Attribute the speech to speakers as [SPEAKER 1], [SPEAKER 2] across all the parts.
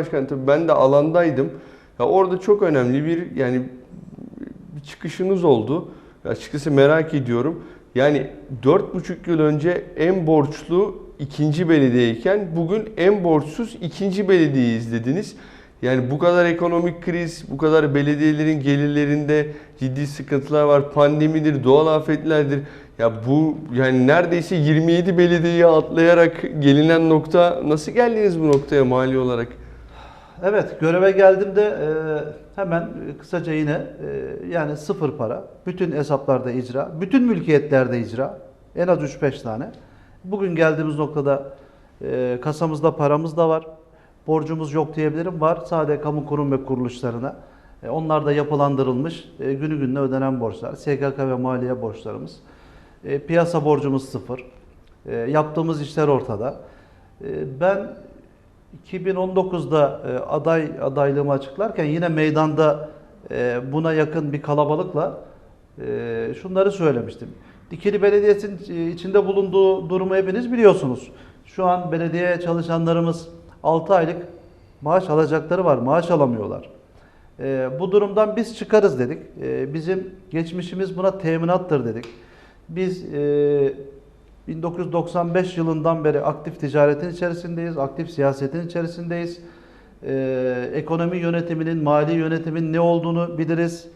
[SPEAKER 1] Başkan tabii ben de alandaydım. Ya orada çok önemli bir yani bir çıkışınız oldu. Açıkçası merak ediyorum. Yani 4,5 yıl önce en borçlu ikinci belediyeyken bugün en borçsuz ikinci belediyeyi izlediniz. Yani bu kadar ekonomik kriz, bu kadar belediyelerin gelirlerinde ciddi sıkıntılar var. Pandemidir, doğal afetlerdir. Ya bu yani neredeyse 27 belediyeyi atlayarak gelinen nokta nasıl geldiniz bu noktaya mali olarak?
[SPEAKER 2] Evet, göreve geldiğimde e, hemen kısaca yine e, yani sıfır para, bütün hesaplarda icra, bütün mülkiyetlerde icra, en az 3-5 tane. Bugün geldiğimiz noktada e, kasamızda paramız da var, borcumuz yok diyebilirim, var sadece kamu kurum ve kuruluşlarına. E, onlar da yapılandırılmış, e, günü gününe ödenen borçlar, SGK ve maliye borçlarımız. E, piyasa borcumuz sıfır, e, yaptığımız işler ortada. E, ben 2019'da e, aday adaylığımı açıklarken yine meydanda e, buna yakın bir kalabalıkla e, şunları söylemiştim. Dikili Belediyesi'nin içinde bulunduğu durumu hepiniz biliyorsunuz. Şu an belediye çalışanlarımız 6 aylık maaş alacakları var, maaş alamıyorlar. E, bu durumdan biz çıkarız dedik. E, bizim geçmişimiz buna teminattır dedik. Biz e, 1995 yılından beri aktif ticaretin içerisindeyiz, aktif siyasetin içerisindeyiz. Ee, ekonomi yönetiminin, mali yönetimin ne olduğunu biliriz.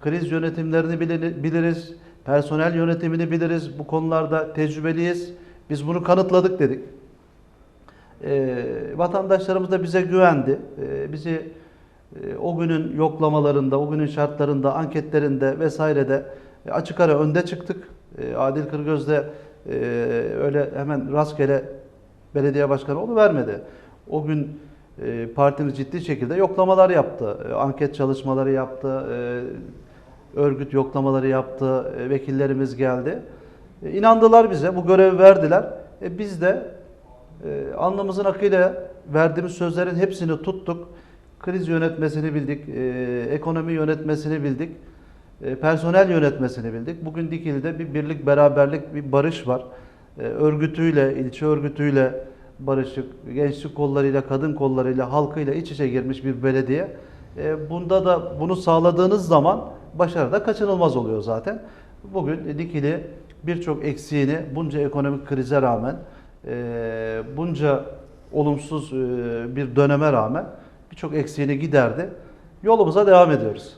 [SPEAKER 2] Kriz yönetimlerini bili- biliriz. Personel yönetimini biliriz. Bu konularda tecrübeliyiz. Biz bunu kanıtladık dedik. Ee, vatandaşlarımız da bize güvendi. Ee, bizi e, o günün yoklamalarında, o günün şartlarında, anketlerinde vesairede e, açık ara önde çıktık. E, Adil Kırgöz'de e, öyle hemen rastgele belediye başkanı vermedi. O gün e, partimiz ciddi şekilde yoklamalar yaptı. E, anket çalışmaları yaptı. E, örgüt yoklamaları yaptı. E, vekillerimiz geldi. E, inandılar bize. Bu görevi verdiler. E, biz de e, alnımızın akıyla verdiğimiz sözlerin hepsini tuttuk. Kriz yönetmesini bildik, e, ekonomi yönetmesini bildik, personel yönetmesini bildik. Bugün Dikili'de bir birlik, beraberlik, bir barış var. E, örgütüyle, ilçe örgütüyle barışık, gençlik kollarıyla, kadın kollarıyla, halkıyla iç içe girmiş bir belediye. E, bunda da bunu sağladığınız zaman başarı da kaçınılmaz oluyor zaten. Bugün Dikili birçok eksiğini bunca ekonomik krize rağmen, e, bunca olumsuz e, bir döneme rağmen birçok eksiğini giderdi. Yolumuza devam ediyoruz.